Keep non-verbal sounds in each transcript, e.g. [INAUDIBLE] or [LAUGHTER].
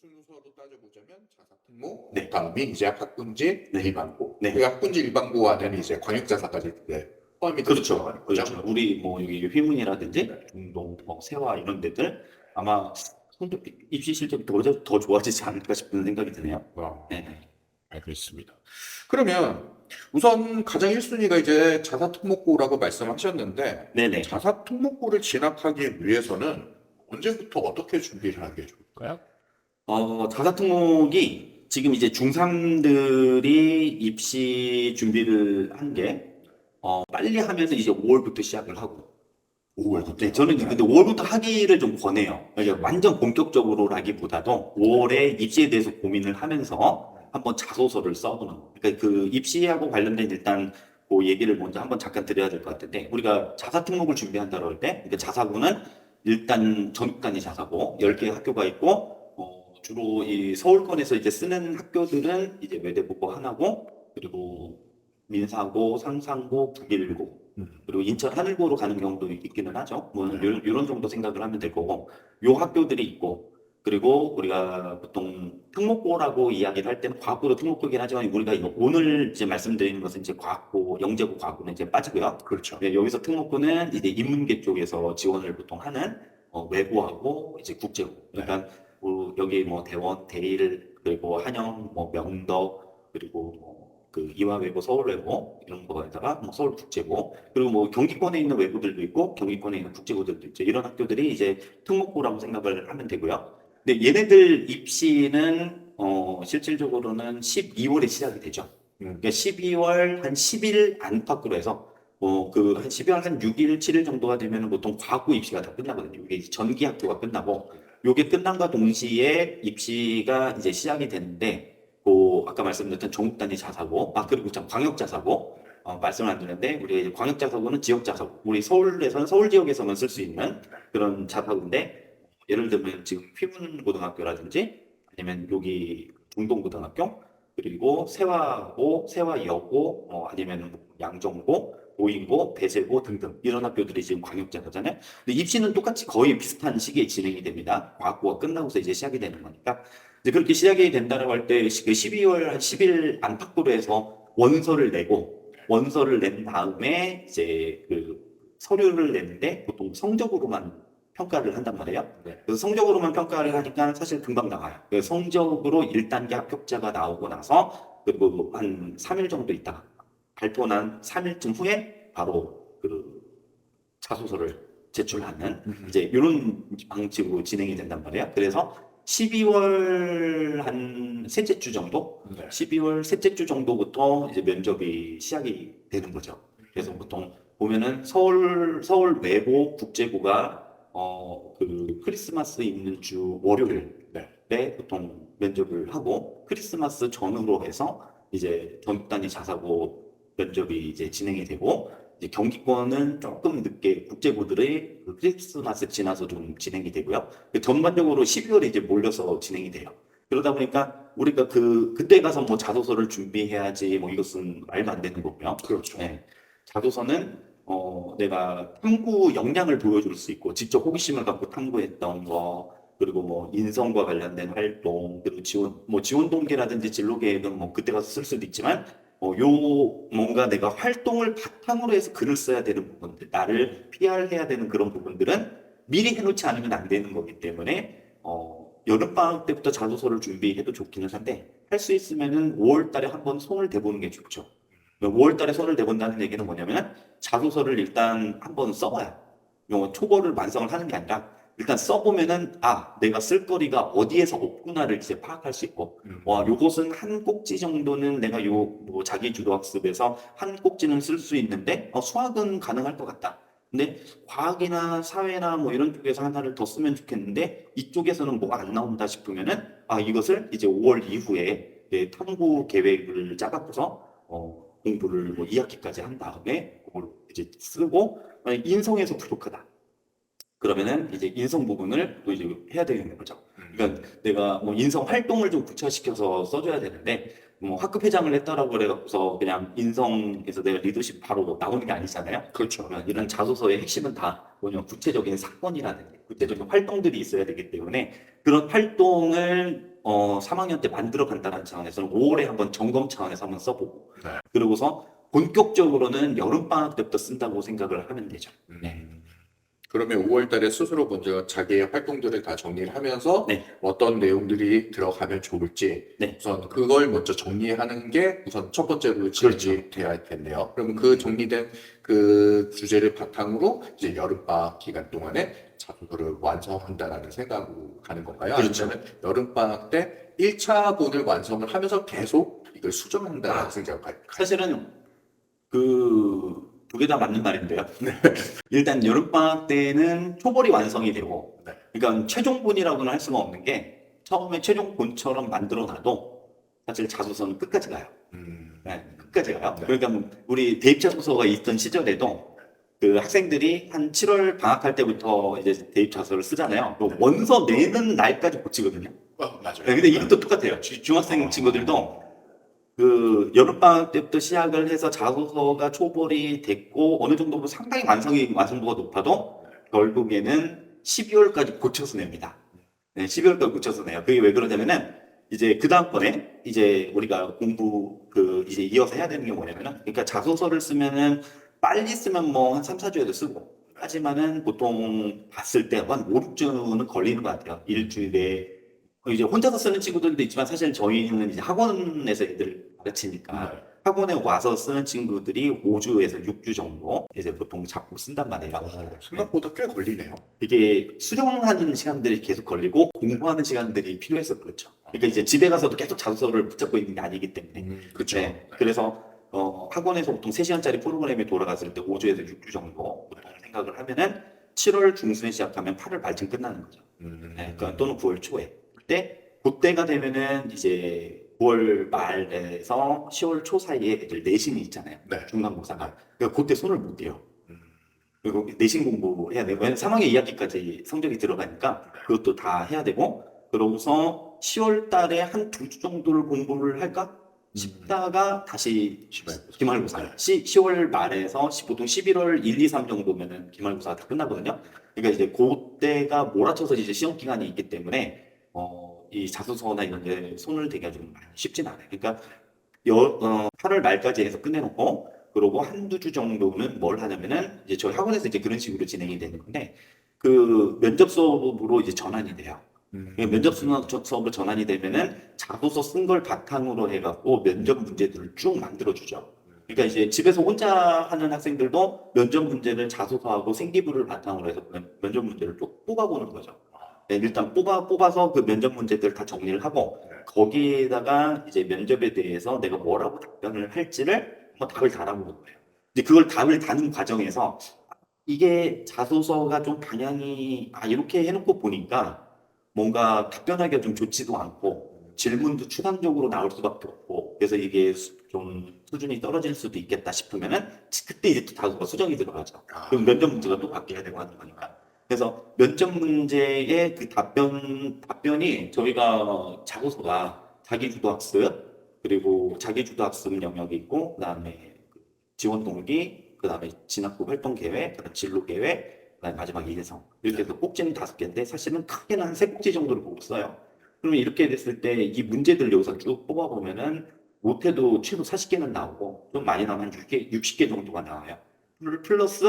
순서로 따져보자면 자사특목, 네. 다음이 이제 학군지 네. 일반고. 네. 그 학군지 일반고와는 이제 광역자사까지 네, 포함이 그렇죠. 거죠. 그렇죠. 우리 뭐 여기 휘문이라든지 네. 중동, 뭐 세화 이런 데들 아마 성적 입시 실적이 더, 더 좋아지지 않을까 싶은 생각이 드네요. 와, 네. 알겠습니다. 그러면 우선 가장 1순위가 이제 자사특목고라고 말씀하셨는데 네네. 자사특목고를 진학하기 위해서는 언제부터 어떻게 준비를 하는 게 좋을까요? 어, 자사특목이 지금 이제 중3들이 입시 준비를 한 게, 어, 빨리 하면서 이제 5월부터 시작을 하고. 5월부터. 네, 저는 근데 5월부터 하기를 좀 권해요. 그러니까 완전 본격적으로라기보다도 5월에 입시에 대해서 고민을 하면서 한번 자소서를 써보는 거. 그러니까 그 입시하고 관련된 일단 그 얘기를 먼저 한번 잠깐 드려야 될 것 같은데, 우리가 자사 특목을 준비한다 그럴 때, 그러니까 자사고는 일단 전국단위 자사고 10개 학교가 있고, 어, 주로 이 서울권에서 이제 쓰는 학교들은 이제 외대고고 하나고, 그리고 민사고, 상상고, 북일고, 음. 그리고 인천 하늘고로 가는 경우도 있기는 하죠. 뭐 이런, 이런 정도 생각을 하면 될 거고, 요 학교들이 있고, 그리고 우리가 보통 특목고라고 이야기를 할 때는 과학고도 특목고이긴 하지만 우리가 오늘 이제 말씀드리는 것은 이제 과학고, 영재고 과학고는 이제 빠지고요. 그렇죠. 네, 여기서 특목고는 이제 인문계 쪽에서 지원을 보통 하는 어, 외고하고 이제 국제고. 그러니까 뭐 여기 뭐 대원, 대일 그리고 한영, 뭐 명덕 그리고 뭐 그 이화외고, 서울외고 이런 거에다가 뭐 서울국제고 그리고 뭐 경기권에 있는 외고들도 있고 경기권에 있는 국제고들도 있죠. 이런 학교들이 이제 특목고라고 생각을 하면 되고요. 근데 얘네들 입시는 어 실질적으로는 12월에 시작이 되죠. 음. 그러니까 12월 한 10일 안팎으로 해서 어, 그, 한 12월 한 6일, 7일 정도가 되면 보통 과학고 입시가 다 끝나거든요. 이게 전기 학교가 끝나고, 요게 끝남과 동시에 입시가 이제 시작이 되는데, 그, 아까 말씀드렸던 전국단위 자사고, 아, 그리고 참 광역자사고, 어, 말씀을 안 드렸는데, 우리 광역자사고는 지역자사고, 우리 서울에서는, 서울 지역에서만 쓸 수 있는 그런 자사고인데, 예를 들면 지금 휘문고등학교라든지, 아니면 여기 중동고등학교, 그리고 세화고, 세화여고, 뭐 아니면 양정고, 보인고, 배세고 등등 이런 학교들이 지금 광역자사잖아요. 근데 입시는 똑같이 거의 비슷한 시기에 진행이 됩니다. 과학고가 끝나고서 이제 시작이 되는 거니까. 이제 그렇게 시작이 된다고 할 때 12월 한 10일 안팎으로 해서 원서를 내고 원서를 낸 다음에 이제 그 서류를 내는데 보통 성적으로만 평가를 한단 말이에요. 네. 그래서 성적으로만 평가를 하니까 사실 금방 나와요. 그래서 성적으로 1단계 합격자가 나오고 나서 그리고 한 3일 정도 있다가 발표 난 3일쯤 후에 바로 그 자소서를 제출하는 이제 이런 방식으로 진행이 된단 말이에요. 그래서 12월 한 셋째 주 정도, 네. 12월 셋째 주 정도부터 이제 면접이 시작이 되는 거죠. 그래서 보통 보면은 서울 서울 외고 국제고가 어 그 크리스마스 있는 주 월요일에 보통 면접을 하고 크리스마스 전후로 해서 이제 전국단위 자사고 면접이 이제 진행이 되고 이제 경기권은 조금 늦게 국제고들의 그 크리스마스 지나서 좀 진행이 되고요. 전반적으로 12월에 이제 몰려서 진행이 돼요. 그러다 보니까 우리가 그 그때 가서 뭐 자소서를 준비해야지 뭐 이것은 말도 안 되는 거고요. 그렇죠. 네. 자소서는 어 내가 탐구 역량을 보여줄 수 있고 직접 호기심을 갖고 탐구했던 거 그리고 뭐 인성과 관련된 활동 그리고 지원 뭐 지원 동기라든지 진로 계획은 뭐 그때 가서 쓸 수도 있지만 어, 요 뭔가 내가 활동을 바탕으로 해서 글을 써야 되는 부분들 나를 PR해야 되는 그런 부분들은 미리 해놓지 않으면 안 되는 거기 때문에 어 여름방학 때부터 자소서를 준비해도 좋기는 한데 할 수 있으면은 5월 달에 한번 손을 대보는 게 좋죠. 5월 달에 손을 대본다는 얘기는 뭐냐면 자소서를 일단 한번 써봐요. 요 초벌을 완성을 하는 게 아니라 일단 써보면은 아 내가 쓸 거리가 어디에서 없구나를 이제 파악할 수 있고 음. 와 요것은 한 꼭지 정도는 내가 요 뭐 자기 주도 학습에서 한 꼭지는 쓸 수 있는데 어, 수학은 가능할 것 같다. 근데 과학이나 사회나 뭐 이런 쪽에서 하나를 더 쓰면 좋겠는데 이쪽에서는 뭐가 안 나온다 싶으면은 아 이것을 이제 5월 이후에 내 탐구 계획을 짜갖고서 어, 공부를 뭐 2학기까지 한 다음에 그걸 이제 쓰고 만약 인성에서 부족하다. 그러면은 이제 인성 부분을 또 이제 해야 되는 거죠. 그러니까 내가 뭐 인성 활동을 좀 구체화시켜서 써줘야 되는데 뭐 학급 회장을 했다라고 그래갖고서 그냥 인성에서 내가 리더십 바로 나오는 게 아니잖아요. 그렇죠. 이런 자소서의 핵심은 다 뭐냐면 구체적인 사건이라든지 구체적인 활동들이 있어야 되기 때문에 그런 활동을 어, 3학년 때 만들어 간다는 차원에서는 5월에 한번 점검 차원에서 한번 써보고 네. 그러고서 본격적으로는 여름 방학 때부터 쓴다고 생각을 하면 되죠. 네. 음, 그러면 5월 달에 스스로 먼저 자기의 활동들을 다 정리를 하면서 네. 어떤 내용들이 들어가면 좋을지 네. 우선 그걸 먼저 정리하는 게 우선 첫 번째로 그렇죠. 지어져야겠네요. 그러면 그 정리된 그 주제를 바탕으로 이제 여름방학 기간 동안에 자소서를 완성한다라는 생각으로 가는 건가요? 그렇죠. 아니면 여름방학 때 1차본을 완성을 하면서 계속 이걸 수정한다라는 아. 생각을 가- 사실은 그 두 개 다 맞는 말인데요. 네. [LAUGHS] 일단 여름방학 때는 초벌이 완성이 되고, 네. 그러니까 최종본이라고는 할 수가 없는 게 처음에 최종본처럼 만들어놔도 사실 자소서는 끝까지 가요. 음, 네, 끝까지 가요. 네. 그러니까 뭐 우리 대입 자소서가 있던 시절에도 그 학생들이 한 7월 방학할 때부터 이제 대입 자소서를 쓰잖아요. 그 원서 내는 날까지 고치거든요. 어, 맞아요. 네, 근데 이것도 똑같아요. 주- 중학생 친구들도 그 여름방학 때부터 시작을 해서 자소서가 초벌이 됐고 어느 정도 상당히 완성이 완성도가 높아도 결국에는 12월까지 고쳐서 냅니다. 네, 12월까지 고쳐서 내요. 그게 왜 그러냐면은 이제 그 다음번에 이제 우리가 공부 그 이제 이어서 해야 되는 게 뭐냐면은 그러니까 자소서를 쓰면은 빨리 쓰면 뭐 한 3, 4주에도 쓰고 하지만은 보통 봤을 때 한 5, 6주는 걸리는 것 같아요. 일주일에 이제 혼자서 쓰는 친구들도 있지만 사실 저희는 이제 학원에서 애들 가르치니까 네. 학원에 와서 쓰는 친구들이 5주에서 6주 정도 이제 보통 잡고 쓴단 말이에요. 어, 생각보다 꽤 걸리네요. 이게 수령하는 시간들이 계속 걸리고 공부하는 시간들이 필요해서 그렇죠. 그러니까 이제 집에 가서도 계속 자소서를 붙잡고 있는 게 아니기 때문에. 그렇죠. 네. 그래서 어, 학원에서 보통 3시간짜리 프로그램이 돌아갔을 때 5주에서 6주 정도 생각을 하면은 7월 중순에 시작하면 8월 말쯤 끝나는 거죠. 음, 네, 그러니까 또는 9월 초에. 그때 그때가 되면은 이제 9월 말에서 10월 초 사이에 애들 내신이 있잖아요. 네. 중간고사가. 그러니까 그때 손을 못 대요. 음, 그리고 내신 공부해야 되고 3학년 2학기까지 성적이 들어가니까 그것도 다 해야 되고 그러고서 10월 달에 한 두 주 정도를 공부를 할까 싶다가 다시 기말고사. 기말고사. 시, 10월 말에서 시- 보통 11월 1, 2, 3 정도면은 기말고사가 다 끝나거든요. 그러니까 이제 그때가 몰아쳐서 이제 시험 기간이 있기 때문에 어, 이 자소서나 이런 데 손을 대기가 좀 쉽진 않아요. 그러니까 여, 어, 8월 말까지 해서 끝내놓고 그러고 한두 주 정도는 뭘 하냐면은 이제 저희 학원에서 이제 그런 식으로 진행이 되는 건데 그 면접 수업으로 이제 전환이 돼요. 음, 그 면접 수업- 수업으로 전환이 되면은 자소서 쓴 걸 바탕으로 해갖고 면접 문제들을 쭉 만들어주죠. 그러니까 이제 집에서 혼자 하는 학생들도 면접 문제를 자소서하고 생기부를 바탕으로 해서 면- 면접 문제를 쭉 뽑아보는 거죠. 네, 일단 뽑아 뽑아서 그 면접 문제들 다 정리를 하고 네. 거기에다가 이제 면접에 대해서 내가 뭐라고 답변을 할지를 한번 답을 달아보는 거예요. 이제 그걸 답을 다는 과정에서 이게 자소서가 좀 방향이 아 이렇게 해놓고 보니까 뭔가 답변하기가 좀 좋지도 않고 질문도 추상적으로 나올 수밖에 없고 그래서 이게 수- 좀 수준이 떨어질 수도 있겠다 싶으면은 그때 이제 또 자소서 수정이 들어가죠. 아, 그럼 면접 문제가 또 바뀌어야 되고 하는 거니까. 그래서 면접 문제의 그 답변 답변이 저희가 자소서가 자기주도 학습 그리고 자기주도 학습 영역이 있고 그 다음에 그 지원 동기 그 다음에 진학 후 활동 계획 그다음 진로 계획 그다음에 마지막 예성 이렇게 해서 꼭지는 다섯 개인데 사실은 크게는 한 세 꼭지 정도를 보고 써요. 그러면 이렇게 됐을 때 이 문제들 여기서 쭉 뽑아보면은 못해도 최소 40개는 나오고 좀 많이 나오면 6개, 60개 정도가 나와요. 플- 플러스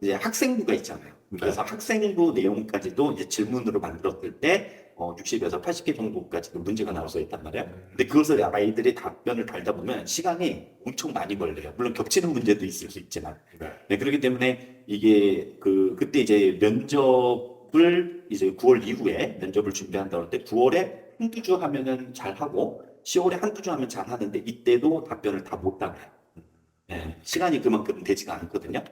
이제 학생부가 있잖아요. 그래서 학생부 내용까지도 이제 질문으로 만들었을 때 어, 60에서 80개 정도까지도 문제가 나올 수 있단 말이에요. 근데 그것을 아이들이 답변을 달다 보면 시간이 엄청 많이 걸려요. 물론 겹치는 문제도 있을 수 있지만. 네. 네, 그렇기 때문에 이게 그 그때 이제 면접을 이제 9월 이후에 면접을 준비한다 그럴 때 9월에 한두 주 하면은 잘 하고 10월에 한두 주 하면 잘 하는데 이때도 답변을 다못 달아요. 네, 시간이 그만큼 되지가 않거든요.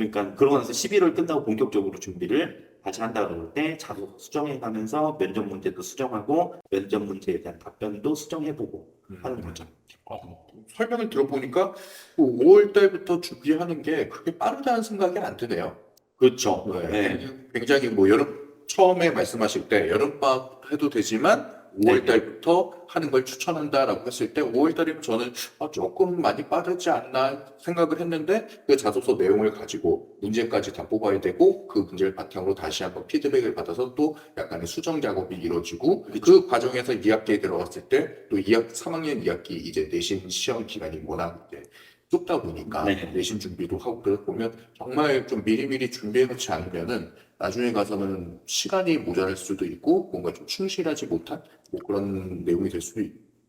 그러니까 그러고 나서 11월 끝나고 본격적으로 준비를 다시 한다 그럴 때 자소 수정해 가면서 면접 문제도 수정하고 면접 문제에 대한 답변도 수정해 보고 하는 거죠. 어, 설명을 들어보니까 5월 달부터 준비하는 게 그렇게 빠르다는 생각이 안 드네요. 그렇죠. 네. 네. 굉장히 뭐 여름 처음에 말씀하실 때 여름방학 해도 되지만 5월 달부터 하는 걸 추천한다라고 했을 때 5월 달이면 저는 아, 조금 많이 빠르지 않나 생각을 했는데 그 자소서 내용을 가지고 문제까지 다 뽑아야 되고 그 문제를 바탕으로 다시 한번 피드백을 받아서 또 약간의 수정 작업이 이루어지고 그 과정에서 2학기에 들어갔을 때 또 2학, 3학년 2학기 이제 내신 시험 기간이 워낙 이제 좁다 보니까 네. 내신 준비도 하고 그러다 보면 정말 좀 미리미리 준비해놓지 않으면은 나중에 가서는 시간이 모자랄 수도 있고 뭔가 좀 충실하지 못한 뭐 그런 내용이 될 수도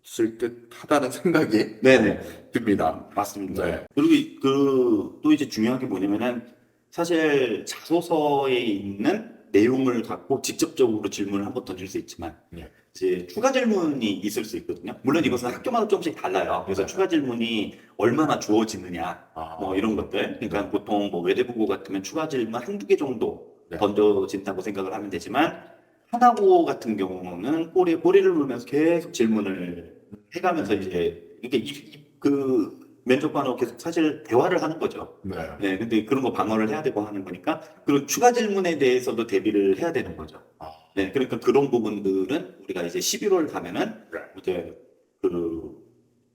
있을 듯 하다는 [LAUGHS] 생각이 네네. 듭니다. 맞습니다. 네. 그리고 그 또 이제 중요한 게 뭐냐면은 사실 자소서에 있는 내용을 갖고 직접적으로 질문을 한번 던질 수 있지만 네. 이제 추가 질문이 있을 수 있거든요. 물론 이것은 학교마다 조금씩 달라요. 그래서 네. 추가 질문이 얼마나 주어지느냐 아, 뭐 이런 것들. 그러니까 보통 뭐 외대부고 같으면 추가 질문 한두 개 정도 네. 던져진다고 생각을 하면 되지만 하나고 같은 경우는 꼬리 꼬리를 물면서 계속 질문을 해가면서 이제 이게 이- 이- 그 면접관하고 계속 사실 대화를 하는 거죠. 네. 네, 근데 그런 거 방어를 해야 되고 하는 거니까 그런 추가 질문에 대해서도 대비를 해야 되는 거죠. 아. 네, 그러니까 그런 부분들은 우리가 이제 11월 가면은 네. 이제 그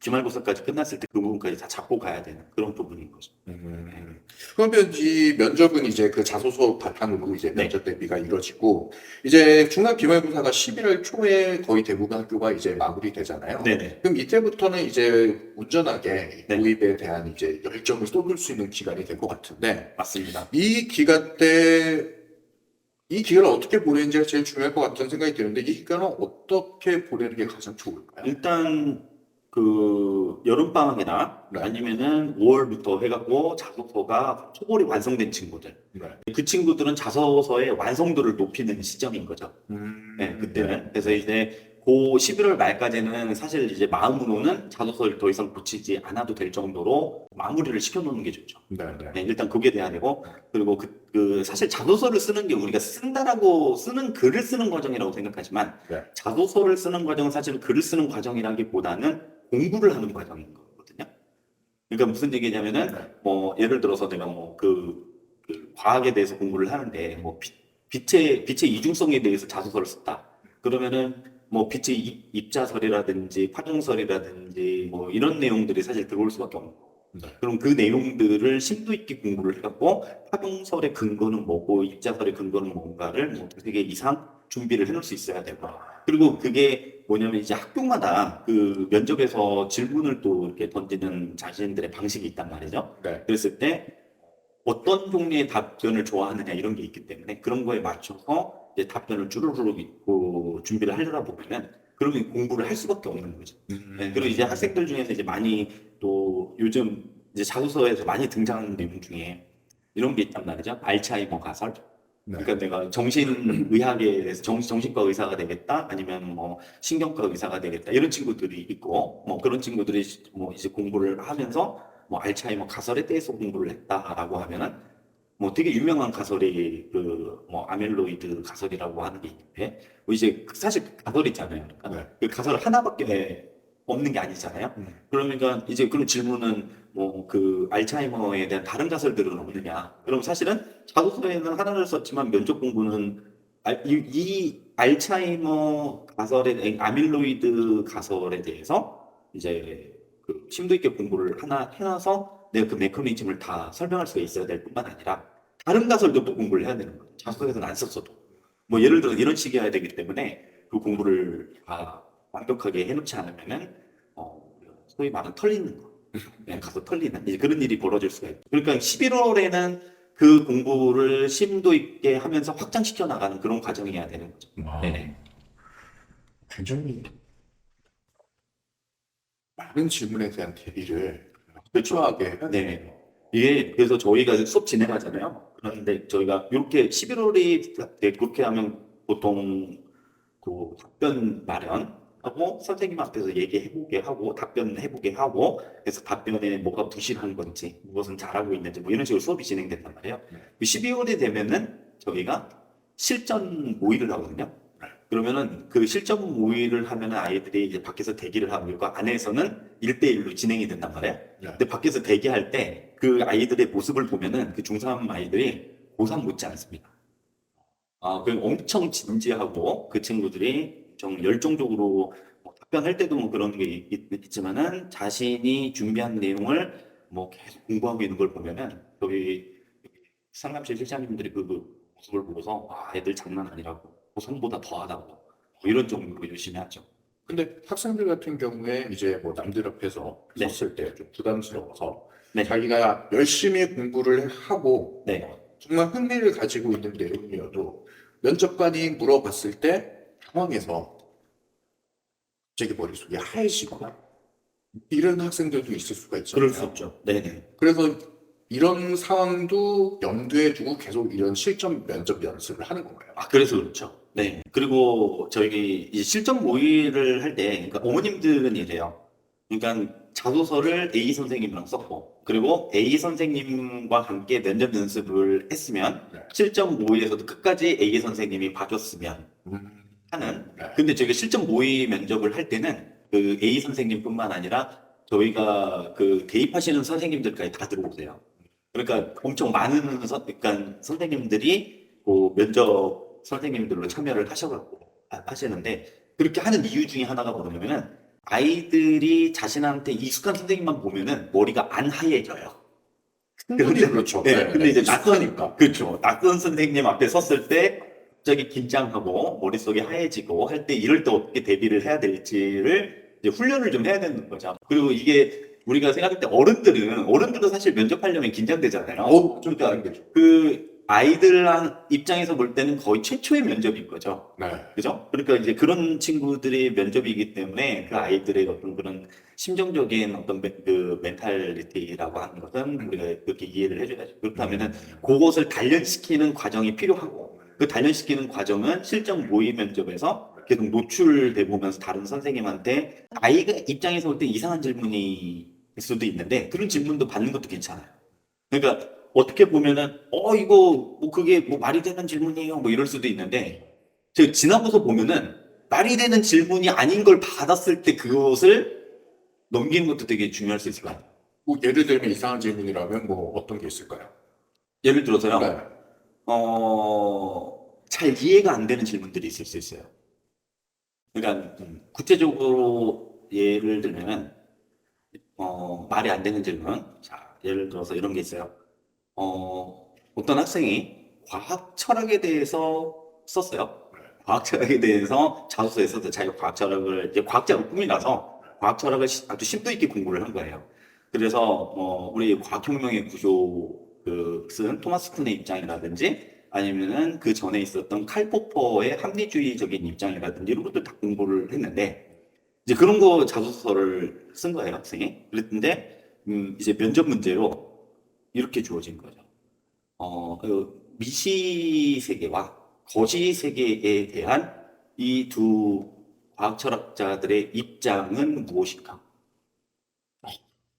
기말고사까지 끝났을 때 그 부분까지 다 잡고 가야 되는 그런 부분인 거죠. 음, 그러면 이 면접은 이제 그 자소서 바탕으로 이제 네. 면접 대비가 이루어지고 이제 중간 기말고사가 11월 초에 거의 대부분 학교가 이제 마무리되잖아요. 네네. 그럼 이때부터는 이제 온전하게 네. 도입에 대한 이제 열정을 쏟을 수 있는 기간이 될 것 같은데 맞습니다. 이 기간 때 이 기간을 어떻게 보내는지가 제일 중요할 것 같다는 생각이 드는데 이 기간을 어떻게 보내는 게 가장 좋을까요? 일단 그 여름 방학이나 네. 아니면은 5월부터 해갖고 자소서가 초벌이 완성된 친구들, 네. 그 친구들은 자소서의 완성도를 높이는 시점인 거죠. 음, 네, 그때는. 그래서 이제 그 11월 말까지는 사실 이제 마음으로는 자소서를 더 이상 붙이지 않아도 될 정도로 마무리를 시켜놓는 게 좋죠. 네, 네. 네, 일단 그게 돼야 되고, 그리고 그, 그 사실 자소서를 쓰는 게 우리가 쓴다라고 쓰는 글을 쓰는 과정이라고 생각하지만, 네. 자소서를 쓰는 과정은 사실 글을 쓰는 과정이라기보다는 공부를 하는 과정인 거거든요. 그러니까 무슨 얘기냐면은, 네. 뭐, 예를 들어서 내가 뭐, 그, 그 과학에 대해서 공부를 하는데, 뭐, 빛, 빛의, 빛의 이중성에 대해서 자소서를 썼다. 그러면은, 뭐, 빛의 입, 입자설이라든지, 파동설이라든지, 뭐, 이런 내용들이 사실 들어올 수밖에 없는 거고. 네. 그럼 그 내용들을 심도 있게 공부를 해갖고, 파동설의 근거는 뭐고, 입자설의 근거는 뭔가를 뭐, 두세 개 이상 준비를 해놓을 수 있어야 되고. 그리고 그게 뭐냐면 이제 학교마다 그 면접에서 질문을 또 이렇게 던지는 자신들의 방식이 있단 말이죠. 네. 그랬을 때 어떤 종류의 답변을 좋아하느냐 이런 게 있기 때문에 그런 거에 맞춰서 이제 답변을 쭈루루룩 있고 준비를 하려다 보면은 그러면 공부를 할 수밖에 없는 거죠. 음. 네, 그리고 이제 학생들 중에서 이제 많이 또 요즘 이제 자소서에서 많이 등장하는 내용 중에 이런 게 있단 말이죠. 알츠하이머 가설. 네. 그러니까 내가 정신의학에 대해서 정, 정신과 의사가 되겠다 아니면 뭐 신경과 의사가 되겠다 이런 친구들이 있고 뭐 그런 친구들이 뭐 이제 공부를 하면서 뭐 알츠하이머 가설에 대해서 공부를 했다라고 하면은 뭐 되게 유명한 가설이 그 뭐 아멜로이드 가설이라고 하는 게 있는데 뭐 이제 사실 그 가설 있잖아요. 그러니까 네. 그 가설 하나밖에 없는 게 아니잖아요. 음. 그러니까 이제 그런 질문은 뭐 그 알츠하이머에 대한 다른 가설들은 없느냐? 그럼 사실은 자소서에는 하나를 썼지만 면접 공부는 알- 이, 이 알츠하이머 가설에 아밀로이드 가설에 대해서 이제 그 심도 있게 공부를 하나 해놔서 내가 그 메커니즘을 다 설명할 수가 있어야 될 뿐만 아니라 다른 가설도 또 공부를 해야 되는 거예요. 자소서에서는 안 썼어도 뭐 예를 들어 이런 식이어야 되기 때문에 그 공부를 다 완벽하게 해놓지 않으면은 어 소위 말하는 털리는 거. 그냥 가서 털리는 이제 그런 일이 벌어질 수가 있죠. 그러니까 11월에는 그 공부를 심도 있게 하면서 확장시켜 나가는 그런 과정이어야 되는 거죠. 아, 네. 굉장히 많은 질문에 대한 대비를 철저하게 해야 네. 되네요. 이게 그래서 저희가 수업 진행하잖아요. 그런데 저희가 이렇게 11월이 그렇게 하면 보통 그 답변 마련하고 선생님 앞에서 얘기해보게 하고 답변해보게 하고 그래서 답변에 뭐가 부실한 건지 무엇은 잘하고 있는지 뭐 이런 식으로 수업이 진행된단 말이에요. 네. 12월이 되면은 저희가 실전 모의를 하거든요. 그러면은 그 실전 모의를 하면은 아이들이 이제 밖에서 대기를 하고 있고 안에서는 1대1로 진행이 된단 말이에요. 네. 근데 밖에서 대기할 때 그 아이들의 모습을 보면은 그 중3 아이들이 고3 못지 않습니다. 아, 그 엄청 진지하고 그 친구들이 좀 열정적으로 뭐 답변할 때도 뭐 그런 게 있, 있지만은 자신이 준비한 내용을 뭐 계속 공부하고 있는 걸 보면은 저희 상담실 실장님들이 그, 그 모습을 보고서 아 애들 장난 아니라고 보상보다 더하다고 뭐 이런 정도로 열심히 하죠. 근데 학생들 같은 경우에 이제 뭐 남들 앞에서 네. 섰을 때 좀 부담스러워서 네. 자기가 열심히 공부를 하고 네. 정말 흥미를 가지고 있는 내용이어도 면접관이 물어봤을 때 당황해서 갑자기 머릿속이 하얘지고 이런 학생들도 있을 수가 있잖아요. 그럴 수 없죠. 네네. 그래서 이런 상황도 염두에 두고 계속 이런 실전 면접 연습을 하는 건가요? 아, 그래서 그렇죠. 네. 그리고 저희 이 실전 모의를 할 때, 그러니까 어머님들은 이래요. 그러니까 자소서를 A 선생님이랑 썼고, 그리고 A 선생님과 함께 면접 연습을 했으면, 네. 실전 모의에서도 끝까지 A 선생님이 봐줬으면 음, 하는. 네. 근데 저희가 실전 모의 면접을 할 때는 그 A 선생님뿐만 아니라 저희가 그 대입하시는 선생님들까지 다 들어오세요. 그러니까 엄청 많은 선, 그러니까 선생님들이 그 면접 선생님들로 참여를 하셔갖고 하- 하시는데 그렇게 하는 이유 중에 하나가 뭐냐면은 아이들이 자신한테 익숙한 선생님만 보면은 머리가 안 하얘져요. 충분히 그렇죠. 네, 근데 이제 익숙하니까. 그렇죠. 낯선 선생님 앞에 섰을 때 갑자기 긴장하고 머릿속이 하얘지고 할 때 이럴 때 어떻게 대비를 해야 될지를 이제 훈련을 좀 해야 되는 거죠. 그리고 이게 우리가 생각할 때 어른들은 어른들은 사실 면접하려면 긴장되잖아요. 어, 좀 그러니까. 그 아이들 한 입장에서 볼 때는 거의 최초의 면접인 거죠. 네. 그죠? 그러니까 이제 그런 친구들이 면접이기 때문에 그 아이들의 어떤 그런 심정적인 어떤 멘- 그 멘탈리티라고 하는 것은 우리가 그렇게 이해를 해줘야죠. 그렇다면은 그것을 단련시키는 과정이 필요하고 그 단련시키는 과정은 실전 모의 면접에서 계속 노출돼 보면서 다른 선생님한테 아이가 입장에서 볼 때 이상한 질문이 일 수도 있는데 그런 질문도 받는 것도 괜찮아요. 그러니까 어떻게 보면은 어 이거 뭐 그게 뭐 말이 되는 질문이에요 뭐 이럴 수도 있는데 제가 지나고서 보면은 말이 되는 질문이 아닌 걸 받았을 때 그것을 넘기는 것도 되게 중요할 수 있을 것 같아요. 뭐 예를 들면 이상한 질문이라면 뭐 어떤 게 있을까요? 예를 들어서요. 네. 어, 잘 이해가 안 되는 질문들이 있을 수 있어요. 그러니까 음, 구체적으로 예를 들면 어, 말이 안 되는 질문. 자, 예를 들어서 이런 게 있어요. 어, 어떤 학생이 과학 철학에 대해서 썼어요. 과학 철학에 대해서 자소서에 써서 자기가 과학 철학을 이제 과학자로 꿈이라서 과학 철학을 시- 아주 심도 있게 공부를 한 거예요. 그래서 어, 우리 과학혁명의 구조 그쓴 토마스 쿤의 입장이라든지 아니면은 그 전에 있었던 칼 포퍼의 합리주의적인 입장이라든지 이런 것들 다 공부를 했는데 이제 그런 거 자소서를 쓴 거예요 학생이. 그랬는데 음, 이제 면접 문제로 이렇게 주어진 거죠. 어, 그 미시 세계와 거시 세계에 대한 이 두 과학 철학자들의 입장은 무엇인가?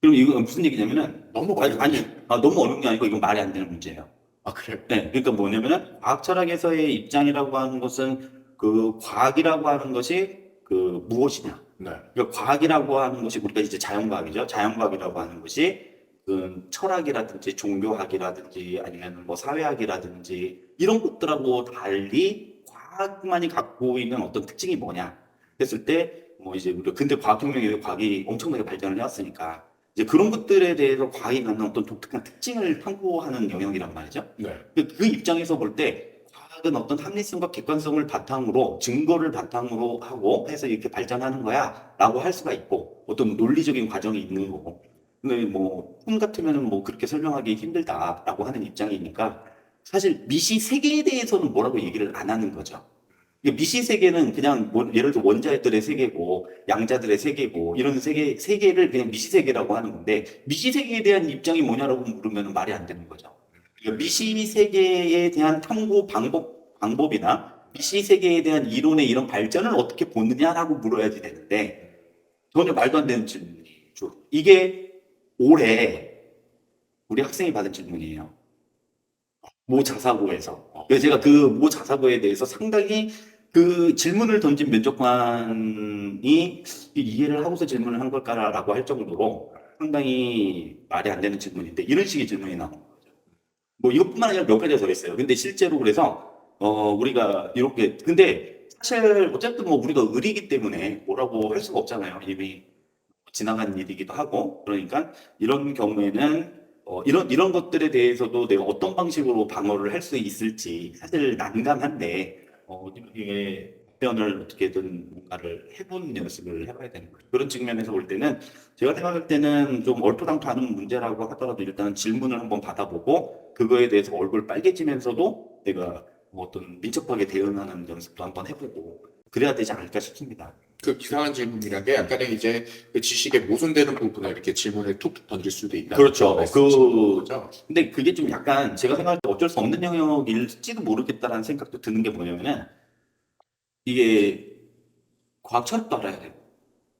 그럼 이거 무슨 얘기냐면은 너무 아니, 어려운 아니 아, 너무 어려운 게 아니고 이건 말이 안 되는 문제예요. 아 그래요? 네, 그러니까 뭐냐면은 과학 철학에서의 입장이라고 하는 것은 그 과학이라고 하는 것이 그 무엇이냐? 네. 그러니까 과학이라고 하는 것이 우리가 이제 자연과학이죠. 자연과학이라고 하는 것이 그 철학이라든지 종교학이라든지 아니면 뭐 사회학이라든지 이런 것들하고 달리 과학만이 갖고 있는 어떤 특징이 뭐냐 했을 때 뭐 이제 우리가 근대 과학혁명에 과학이 엄청나게 발전을 해왔으니까 이제 그런 것들에 대해서 과학이 갖는 어떤 독특한 특징을 탐구하는 영역이란 말이죠. 네. 그, 그 입장에서 볼 때 과학은 어떤 합리성과 객관성을 바탕으로 증거를 바탕으로 하고 해서 이렇게 발전하는 거야라고 할 수가 있고 어떤 논리적인 과정이 있는 거고 뭐꿈 같으면은 뭐 그렇게 설명하기 힘들다라고 하는 입장이니까 사실 미시 세계에 대해서는 뭐라고 얘기를 안 하는 거죠. 미시 세계는 그냥 뭐 예를 들어 원자들의 세계고 양자들의 세계고 이런 세계 세계를 그냥 미시 세계라고 하는 건데 미시 세계에 대한 입장이 뭐냐라고 물으면 말이 안 되는 거죠. 그러니까 미시 세계에 대한 탐구 방법 방법이나 미시 세계에 대한 이론의 이런 발전을 어떻게 보느냐라고 물어야지 되는데 전혀 말도 안 되는 질문이죠. 이게 올해 우리 학생이 받은 질문이에요. 모 자사고에서. 그래서 제가 그 모 자사고에 대해서 상당히 그 질문을 던진 면접관이 이해를 하고서 질문을 한 걸까라고 할 정도로 상당히 말이 안 되는 질문인데 이런 식의 질문이 나온 거죠. 뭐 이것뿐만 아니라 몇 가지가 더 있어요. 근데 실제로 그래서 어 우리가 이렇게 근데 사실 어쨌든 뭐 우리가 의리기 때문에 뭐라고 할 수가 없잖아요. 이미 지나간 일이기도 하고 그러니까 이런 경우에는 어, 이런 이런 것들에 대해서도 내가 어떤 방식으로 방어를 할 수 있을지 사실 난감한데 어, 이게 답변을 어떻게든 뭔가를 해본 연습을 해봐야 되는 거죠. 그런 측면에서 볼 때는 제가 생각할 때는 좀 얼토당토하는 문제라고 하더라도 일단 질문을 한번 받아보고 그거에 대해서 얼굴 빨개지면서도 내가 뭐 어떤 민첩하게 대응하는 연습도 한번 해보고 그래야 되지 않을까 싶습니다. 그 기상한 질문이란 게 약간의 이제 그 지식에 모순되는 부분을 이렇게 질문을 툭툭 던질 수도 있다. 그렇죠. 그- 거죠. 근데 그게 좀 약간 제가 생각할 때 어쩔 수 없는 영역일지도 모르겠다라는 생각도 드는 게 뭐냐면은 이게 과학 철학도 알아야 되고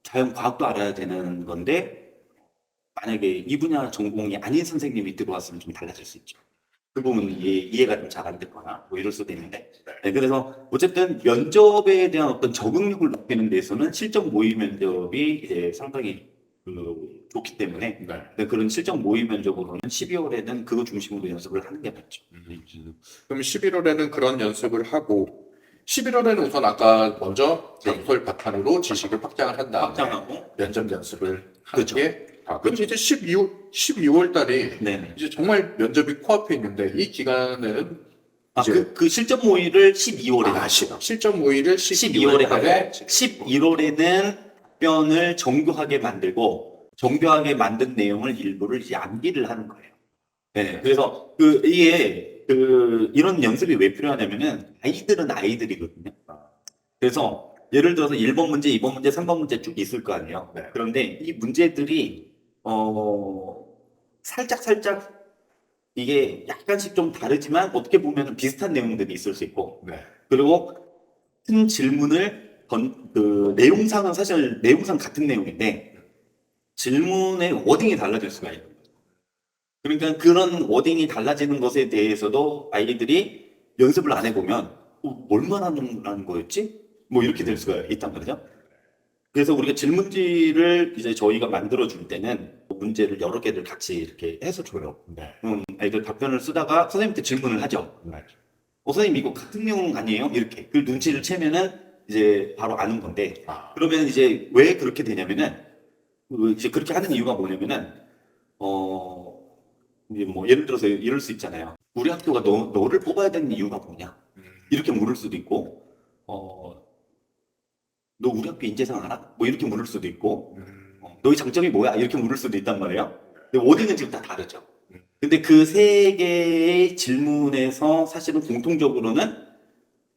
자연 과학도 알아야 되는 건데 만약에 이 분야 전공이 아닌 선생님이 들어왔으면 좀 달라질 수 있죠. 그 부분은 이해, 이해 가 좀 잘 안 됐거나 뭐 이럴 수도 있는데 네, 그래서 어쨌든 면접에 대한 어떤 적응력을 높이는 데서는 실전 모의 면접이 이제 상당히 그 좋기 때문에 네. 네, 그런 실전 모의 면접으로는 12월에는 그거 중심으로 연습을 하는 게 맞죠. 그럼 11월에는 그런 연습을 하고 11월에는 우선 아까 먼저 연설 바탕으로 지식을 확장을 한 다음에 확장하고 면접 연습을 하는 그렇죠. 게 아, 그럼 이제 12월 12월 달이 네네. 이제 정말 면접이 코앞에 있는데 이 기간에는 아, 이제- 그, 그 실전 모의를 12월에 아, 시- 실전 모의를 12월에 12월에 하고 11월에는 답변을 정교하게 만들고 정교하게 만든 내용을 일부를 이제 암기를 하는 거예요. 네, 그래서 그 이게 그 이런 연습이 왜 필요하냐면은 아이들은 아이들이거든요. 그래서 예를 들어서 1번 문제, 2번 문제, 3번 문제 쭉 있을 거 아니에요. 네. 그런데 이 문제들이 어 살짝 살짝 이게 약간씩 좀 다르지만 어떻게 보면 비슷한 내용들이 있을 수 있고 네. 그리고 같은 질문을 던, 그 내용상은 사실 내용상 같은 내용인데 질문의 워딩이 달라질 수가 있는 거예요. 그러니까 그런 워딩이 달라지는 것에 대해서도 아이들이 연습을 안 해보면 어, 뭘 말하는 거였지? 뭐 이렇게 될 수가 있단 말이죠. 그래서 우리가 질문지를 이제 저희가 만들어 줄 때는 문제를 여러 개를 같이 이렇게 해서 줘요. 네. 음, 아이들 답변을 쓰다가 선생님한테 질문을 하죠. 네. 어, 선생님 이거 같은 내용 아니에요? 이렇게 그 눈치를 채면은 이제 바로 아는 건데 아, 그러면 이제 왜 그렇게 되냐면은 그 이제 그렇게 하는 이유가 뭐냐면은 어 뭐 예를 들어서 이럴 수 있잖아요. 우리 학교가 너 너를 뽑아야 되는 이유가 뭐냐? 음, 이렇게 물을 수도 있고 어 너 우리 학교 인재상 알아? 뭐 이렇게 물을 수도 있고 음, 어, 너의 장점이 뭐야? 이렇게 물을 수도 있단 말이에요. 근데 워딩은 지금 다 다르죠. 음. 근데 그 세 개의 질문에서 사실은 공통적으로는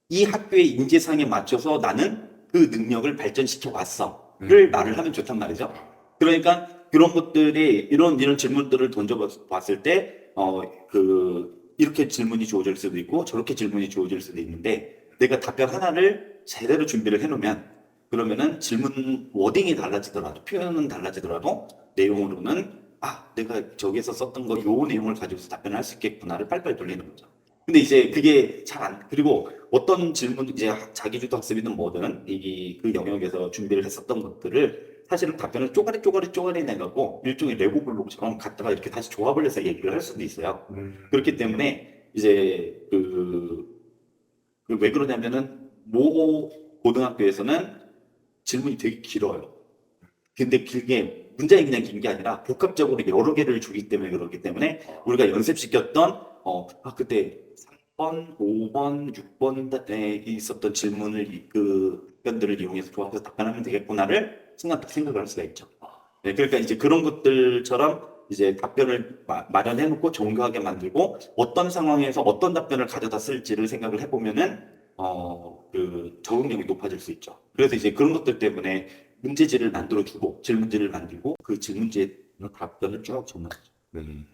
이 학교의 인재상에 맞춰서 나는 그 능력을 발전시켜 왔어를 음. 말을 하면 좋단 말이죠. 그러니까 그런 것들이 이런 이런 질문들을 던져봤을 때어그 이렇게 질문이 주어질 수도 있고 저렇게 질문이 주어질 수도 있는데 내가 답변 하나를 제대로 준비를 해놓으면 그러면은 질문 워딩이 달라지더라도 표현은 달라지더라도 내용으로는 아 내가 저기에서 썼던 거 요 내용을 가지고서 답변을 할수 있겠구나를 빨리빨리 돌리는 거죠. 근데 이제 그게 잘 안 그리고 어떤 질문 이제 자기주도 학습이든 뭐든 이 그 영역에서 준비를 했었던 것들을 사실은 답변을 쪼가리 쪼가리 쪼가리 내갖고 일종의 레고 블록처럼 갖다가 이렇게 다시 조합을 해서 얘기를 할 수도 있어요. 음, 그렇기 때문에 이제 그, 그왜 그러냐면은 모 고등학교에서는 질문이 되게 길어요. 근데 길게 문장이 그냥 긴 게 아니라 복합적으로 여러 개를 주기 때문에 그렇기 때문에 우리가 연습시켰던 어, 아 그때 3번, 5번, 6번에 있었던 질문을 이- 그 답변들을 이용해서 조합해서 답변하면 되겠구나를 순간 딱 생각을 할 수가 있죠. 네, 그러니까 이제 그런 것들처럼 이제 답변을 마, 마련해 놓고 정교하게 만들고 어떤 상황에서 어떤 답변을 가져다 쓸지를 생각을 해보면은 어, 그 적응력이 높아질 수 있죠. 그래서 이제 그런 것들 때문에 문제지를 만들어 주고 질문지를 만들고 그 질문지에 답변을 쭉 적는 음.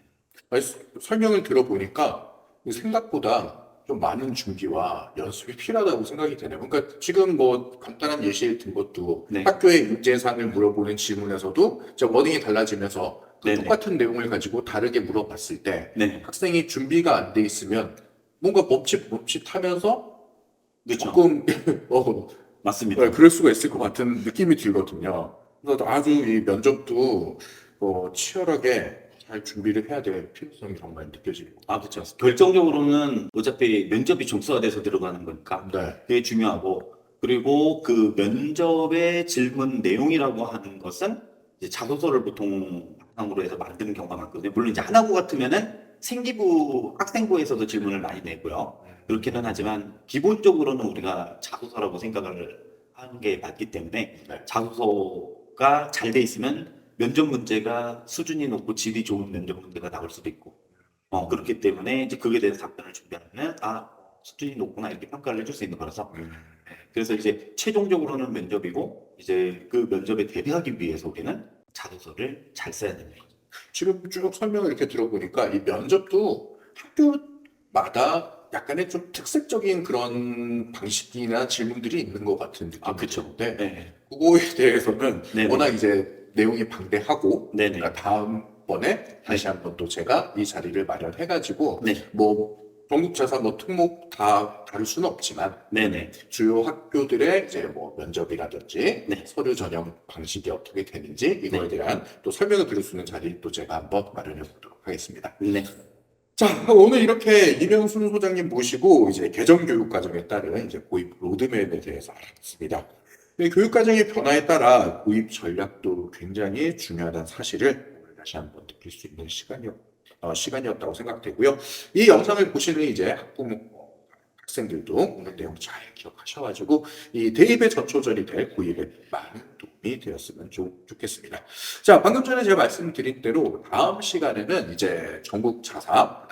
아니, 스- 설명을 들어보니까 생각보다 좀 많은 준비와 연습이 필요하다고 생각이 되네요. 그러니까 지금 뭐 간단한 예시를 든 것도 네. 학교의 인재상을 물어보는 질문에서도 이제 워딩이 달라지면서 그 네네. 똑같은 내용을 가지고 다르게 물어봤을 때 네, 학생이 준비가 안 돼 있으면 뭔가 멈칫 멈칫하면서 그렇죠. 조금 [LAUGHS] 어, 맞습니다. 네, 그럴 수가 있을 것 같은 느낌이 들거든요. 그래서 아주 이 면접도 어, 치열하게 잘 준비를 해야 될 필요성이 정말 느껴지고. 아, 그렇죠. 결정적으로는 어차피 면접이 점수화 돼서 들어가는 거니까 네. 그게 중요하고 그리고 그 면접의 질문 내용이라고 하는 것은 이제 자소서를 보통 바탕으로 해서 만드는 경우가 많거든요. 물론 이제 하나고 같으면은 생기부 학생부에서도 질문을 많이 내고요. 그렇기는 하지만 기본적으로는 우리가 자소서라고 생각을 하는 게 맞기 때문에 네. 자소서가 잘 돼 있으면 면접 문제가 수준이 높고 질이 좋은 면접 문제가 나올 수도 있고 어, 그렇기 때문에 이제 그에 대해서 답변을 준비하면 아 수준이 높구나 이렇게 평가를 해줄 수 있는 거라서 음. 그래서 이제 최종적으로는 면접이고 이제 그 면접에 대비하기 위해서 우리는 자소서를 잘 써야 거죠. 지금 쭉 설명을 이렇게 들어보니까 이 면접도 학교마다 약간의 좀 특색적인 그런 방식이나 질문들이 있는 것 같은 느낌이 아, 그쵸. 드는데 네. 그거에 대해서는 네네. 워낙 이제 내용이 방대하고 네네. 그러니까 다음번에 다시 한번 또 제가 이 자리를 마련해가지고 네. 뭐 전국자사 뭐 특목 다 다룰 수는 없지만 네네. 주요 학교들의 이제 뭐 면접이라든지 네. 서류 전형 방식이 어떻게 되는지 이거에 네. 대한 또 설명을 드릴 수 있는 자리 또 제가 한번 마련해 보도록 하겠습니다. 네. 자, 오늘 이렇게 이명순 소장님 모시고 이제 개정 교육 과정에 따른 이제 고입 로드맵에 대해서 알아봤습니다. 이 교육 과정의 변화에 따라 고입 전략도 굉장히 중요하다는 사실을 오늘 다시 한번 느낄 수 있는 시간이었, 어, 시간이었다고 생각되고요. 이 영상을 보시는 이제 학부모 어, 학생들도 오늘 내용 잘 기억하셔가지고 이 대입의 전초전이 될 고입에 많은 도움이 되었으면 좋, 좋겠습니다. 자, 방금 전에 제가 말씀드린 대로 다음 시간에는 이제 전국 자사,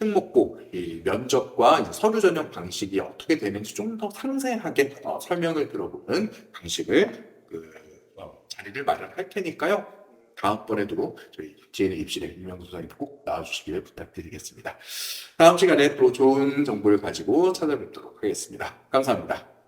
특목고, 이 면접과 서류 전형 방식이 어떻게 되는지 좀 더 상세하게 어, 설명을 들어보는 방식을 그 어, 자리를 마련할 테니까요. 다음번에도 저희 지혜는 입실의 유명수 소장님 꼭 나와주시길 부탁드리겠습니다. 다음 시간에 또 좋은 정보를 가지고 찾아뵙도록 하겠습니다. 감사합니다.